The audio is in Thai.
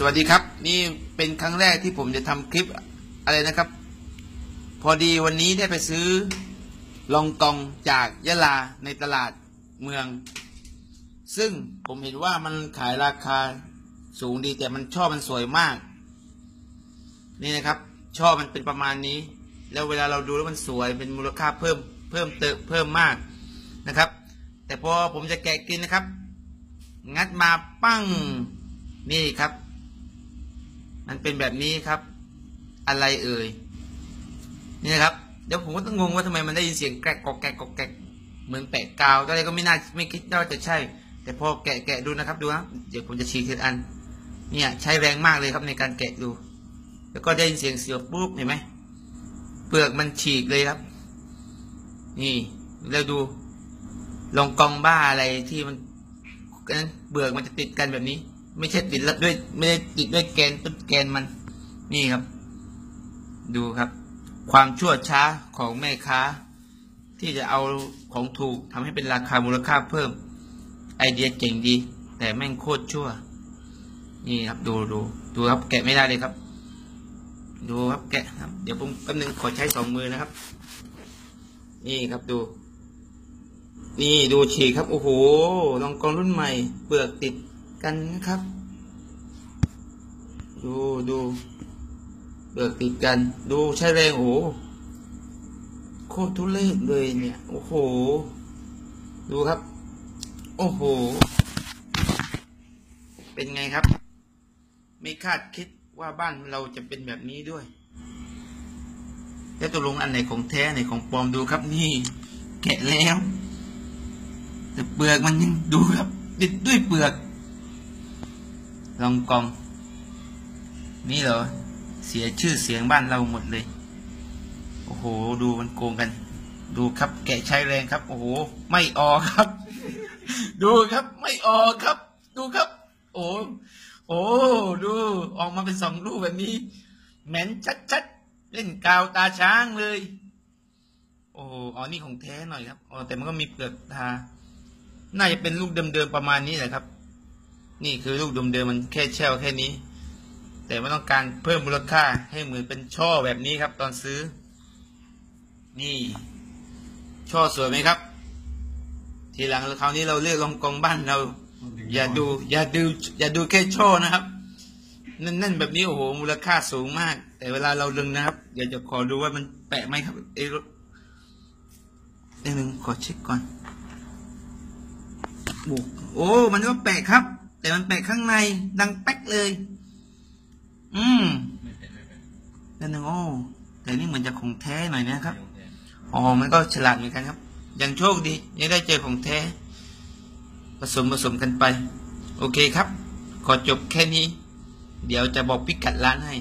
สวัสดีครับ นี่เป็นครั้งแรกที่ผมจะทำคลิปอะไรนะครับ พอดีวันนี้ได้ไปซื้อลองกองจากยะลาในตลาดเมือง ซึ่งผมเห็นว่ามันขายราคาสูงดีแต่มันช่อมันสวยมาก นี่นะครับช่อมันเป็นประมาณนี้ แล้วเวลาเราดูแล้วมันสวยเป็นมูลค่าเพิ่มเพิ่มเติมเพิ่มมากนะครับ แต่พอผมจะแกะกินนะครับ งัดมาปั้งนี่ครับ มันเป็นแบบนี้ครับ อะไรเอ่ยนี่นะครับ เดี๋ยวผมก็ต้องงงว่าทำไมมันได้ยินเสียงแกรกกอกแกรกกอกแกรกเหมือนแปะกาวตอนแรกก็ไม่น่าไม่คิดว่าจะใช่ แต่พอแกะแกะดูนะครับดูนะเดี๋ยวผมจะฉีกทีละอัน เนี่ยใช้แรงมากเลยครับในการแกะดู แล้วก็ได้ยินเสียงเสียวปุ๊บเห็นไหมเปลือกมันฉีกเลยครับ นี่แล้วดูลองกองบ้าอะไรที่มันนั้นเปลือกมันจะติดกันแบบนี้ ไม่ใช่ติดด้วยไม่ได้ติดด้วยแกนต้นแกนมัน นี่ครับ ดูครับ ความชั่วช้าของแม่ค้า ที่จะเอาของถูกทำให้เป็นราคามูลค่าเพิ่ม ไอเดียเจ๋งดี แต่แม่งโคตรชั่ว นี่ครับดูดูดูครับ แกะไม่ได้เลยครับ ดูครับแกะครับ เดี๋ยวผมแป๊บนึงขอใช้สองมือนะครับ นี่ครับดูนี่ดูฉีกครับ โอ้โหลองกองรุ่นใหม่ เปลือกติด กันนะครับ ดูดูเปลือกติดกัน ดูใช้แรงโอ้โหโคตรทุเรศเลยเนี่ย โอ้โห ดูครับ โอ้โห เป็นไงครับ ไม่คาดคิดว่าบ้านเราจะเป็นแบบนี้ด้วย แล้วตกลงอันไหนของแท้อันไหนของปลอมดูครับนี่แกะแล้ว แต่เปลือกมันยังดูครับติดด้วยเปลือก ลองกอง นี่เหรอ เสียชื่อเสียงบ้านเราหมดเลย โอ้โห ดูมันโกงกัน ดูครับแกะใช้แรงครับ โอ้โห ไม่ออกครับ ดูครับ ไม่ออกครับ ดูครับ โอ้โอ้ดูออกมาเป็นสองรูปแบบนี้เหม็นชัดๆ เล่นกาวตาช้างเลย โอ้อ๋อนี่ของแท้หน่อยครับอ๋อแต่มันก็มีเปลือกทา น่าจะเป็นลูกเดิมๆประมาณนี้แหละครับ นี่คือลูกเดิมๆมันแค่แช่วแค่นี้ แต่ไม่ต้องการเพิ่มมูลค่าให้เหมือนเป็นช่อแบบนี้ครับ ตอนซื้อ นี่ ช่อสวยไหมครับ ทีหลังคราวนี้เราเลือกลองกองบ้านเรา อย่าดู อย่าดู อย่าดูแค่ช่อนะครับนั่นแบบนี้โอ้โหมูลค่าสูงมาก แต่เวลาเราดึงนะครับเดี๋ยวจะขอดูว่ามันแปะไหมครับเอ้ยเดี๋ยวหนึ่งขอเช็คก่อนโอ้โอ้มันก็แปะครับ แต่มันแปะข้างใน ดังแป๊กเลย อืมนั่นนึ่งโอ้แต่นี่เหมือนจะของแท้หน่อยนะครับอ๋อมันก็ฉลาดเหมือนกันครับยังโชคดียังได้เจอของแท้ ผสมผสมกันไป โอเคครับ ขอจบแค่นี้ เดี๋ยวจะบอกพิกัดร้านให้